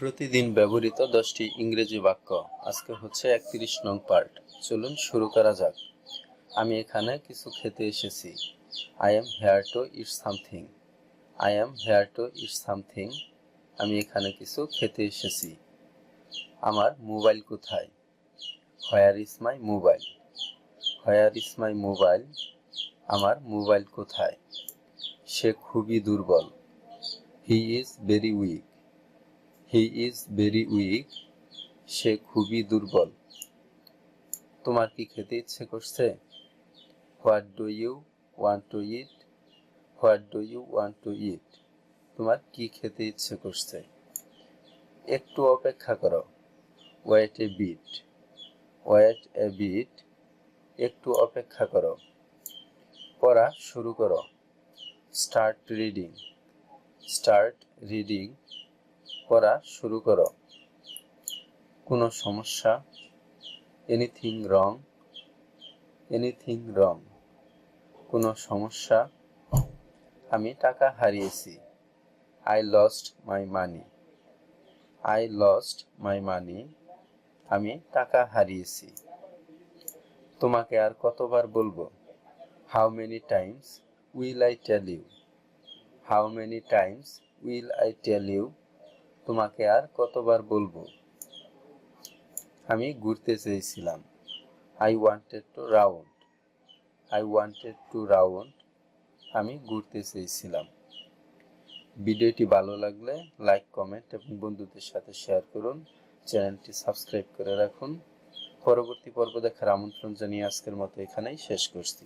প্রতিদিন ব্যবহৃত দশটি ইংরেজি বাক্য। আজকে হচ্ছে একত্রিশ নং পার্ট। চলুন শুরু করা যাক। আমি এখানে কিছু খেতে এসেছি। I am here to eat something I am here to eat something আমি এখানে কিছু খেতে এসেছি। আমার মোবাইল কোথায়? Where is my mobile where is my mobile আমার মোবাইল কোথায়? সে খুবই দুর্বল। He is very weak he is very weak সে খুবই দুর্বল। তোমার কি খেতে ইচ্ছে করছে? What do you want to eat what do you want to eat তোমার কি খেতে ইচ্ছে করছে? একটু অপেক্ষা করো। Wait a bit wait a bit একটু অপেক্ষা করো। পড়া শুরু করো। স্টার্ট রিডিং স্টার্ট রিডিং পড়া শুরু করো। কোনো সমস্যা? এনিথিং রং এনিথিং রং কোনো সমস্যা? আমি টাকা হারিয়েছি। I lost my money I lost my money আমি টাকা হারিয়েছি। তোমাকে আর কতবার বলব? How many times will I tell you how many times will I tell you তোমাকে আর কতবার বলব? আমি ঘুরতে চেয়েছিলাম। I wanted to round I wanted to round আমি ঘুরতে চেয়েছিলাম। ভিডিওটি ভালো লাগলে লাইক, কমেন্ট এবং বন্ধুদের সাথে শেয়ার করুন। চ্যানেলটি সাবস্ক্রাইব করে রাখুন। পরবর্তী পর্ব দেখার আমন্ত্রণ জানিয়ে আজকের মতো এখানেই শেষ করছি।